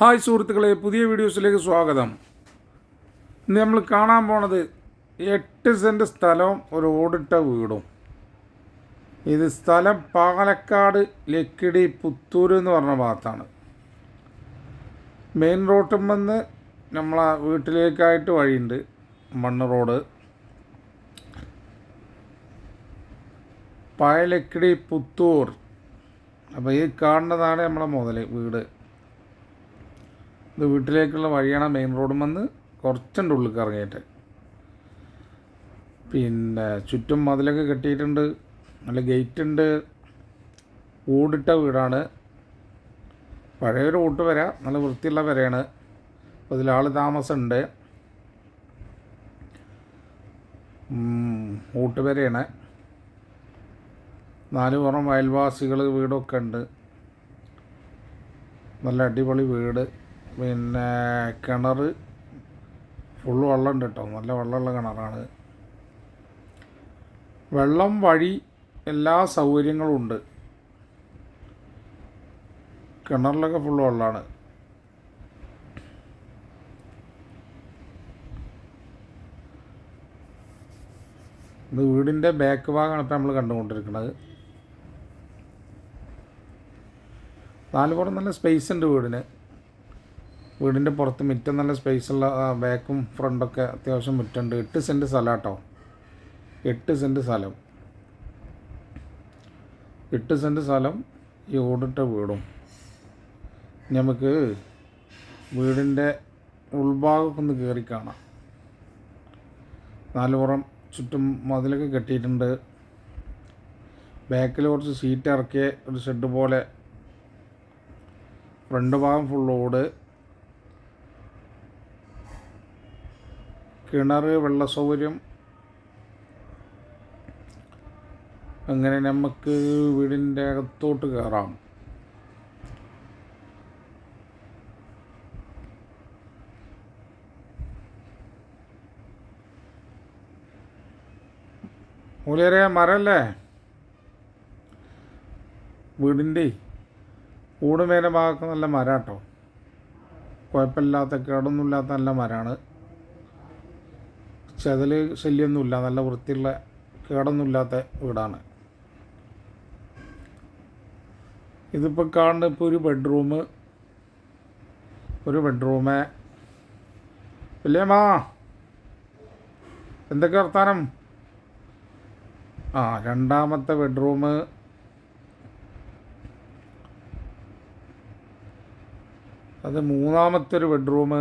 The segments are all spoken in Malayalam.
ഹായ് സുഹൃത്തുക്കളെ പുതിയ വീഡിയോസിലേക്ക് സ്വാഗതം. ഇന്ന് നമ്മൾ കാണാൻ പോണത് എട്ട് സെന്റ് സ്ഥലവും ഒരു ഓടിട്ട വീടും. ഇത് സ്ഥലം പാലക്കാട് ലക്കിടി പുത്തൂർ എന്ന് പറഞ്ഞ ഭാഗത്താണ്. മെയിൻ റോട്ടിൽ വന്ന് നമ്മളെ വീട്ടിലേക്കായിട്ട് വഴിയുണ്ട് മണ്ണ് റോഡ്. പായലക്കിടി പുത്തൂർ. അപ്പോൾ ഈ കാണുന്നതാണ് നമ്മളെ മുതൽ വീട്. ഇത് വീട്ടിലേക്കുള്ള വഴിയാണ് മെയിൻ റോഡും വന്ന് കുറച്ചുണ്ട് ഉള്ളിൽ ഇറങ്ങിയിട്ട് പിന്നെ ചുറ്റും മതിലൊക്കെ കെട്ടിയിട്ടുണ്ട്. നല്ല ഗേറ്റ് ഉണ്ട് ഓടിട്ട വീടാണ്. പഴയൊരു ഓട്ട് വര നല്ല വൃത്തിയുള്ള വരയാണ്. അപ്പോൾ ഇതിലാൾ താമസമുണ്ട്. ഓട്ട് വരയാണ്. നാല് പുറം അയൽവാസികൾ വീടൊക്കെ ഉണ്ട് നല്ല അടിപൊളി വീട്. പിന്നെ കിണർ ഫുള്ള് വെള്ളമുണ്ട് കേട്ടോ. നല്ല വെള്ളമുള്ള കിണറാണ്. വെള്ളം വഴി എല്ലാ സൗകര്യങ്ങളും ഉണ്ട്. കിണറിലൊക്കെ ഫുള്ള് വെള്ളമാണ്. ഇത് വീടിന്റെ ബാക്ക് ഭാഗമാണ് ഇപ്പം നമ്മൾ കണ്ടുകൊണ്ടിരിക്കുന്നത്. നാല് പുറം നല്ല സ്പേസ് ഉണ്ട് വീടിന്. വീടിന്റെ പുറത്ത് മുറ്റം നല്ല സ്പേസുള്ള ബാക്കും ഫ്രണ്ടൊക്കെ അത്യാവശ്യം മുറ്റുണ്ട്. എട്ട് സെന്റ് സ്ഥലം കേട്ടോ എട്ട് സെന്റ് സ്ഥലം. എട്ട് സെന്റ് സ്ഥലം ഈ ഓടിട്ട വീടും. നമുക്ക് വീടിന്റെ ഉൾഭാഗമൊക്കെ ഒന്ന് കയറി കാണാം. നാലുപുറം ചുറ്റും മതിലൊക്കെ കെട്ടിയിട്ടുണ്ട്. ബാക്കിൽ കുറച്ച് സീറ്റ് ഇറക്കിയ ഒരു ഷെഡ് പോലെ. ഫ്രണ്ട് ഭാഗം ഫുൾ ഓട് കിണർ വെള്ള സൗകര്യം അങ്ങനെ നമുക്ക് വീടിന്റെ അകത്തോട്ട് കയറാം. മൂലേറെ മരല്ലേ വീടിന്റെ ഊടുമേലെ ഭാഗത്ത് നല്ല കേട്ടോ കുഴപ്പമില്ലാത്ത കേടൊന്നുമില്ലാത്ത നല്ല മരമാണ്. ചെതൽ ശല്യമൊന്നുമില്ല. നല്ല വൃത്തിയുള്ള കേടൊന്നുമില്ലാത്ത വീടാണ്. ഇതിപ്പോൾ കാണുന്ന ഇപ്പോൾ ഒരു ബെഡ്റൂം ഒരു ബെഡ്റൂമ് ഇല്ലേമാ എന്തൊക്കെ വർത്താനം? ആ രണ്ടാമത്തെ ബെഡ്റൂം അത് മൂന്നാമത്തെ ഒരു ബെഡ്റൂം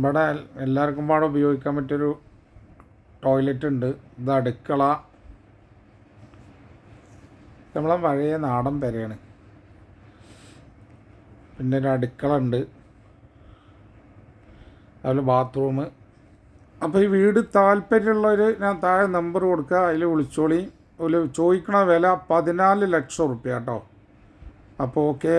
ഇവിടെ എല്ലാവർക്കും പാടെ ഉപയോഗിക്കാൻ പറ്റിയൊരു ടോയ്ലറ്റ് ഉണ്ട്. ഇത് അടുക്കള. നമ്മളെ പഴയ നാടൻ പെരയാണ്. പിന്നെ ഒരു അടുക്കള ഉണ്ട്. അതുപോലെ ബാത്റൂം അപ്പോൾ ഈ വീട് താല്പര്യമുള്ളവർ ഞാൻ താഴെ നമ്പർ കൊടുക്കുക. അതിൽ വിളിച്ചോളി. ഒരു ചോദിക്കണ വില പതിനാല് ലക്ഷം റുപ്യ കേട്ടോ. അപ്പോൾ ഓക്കെ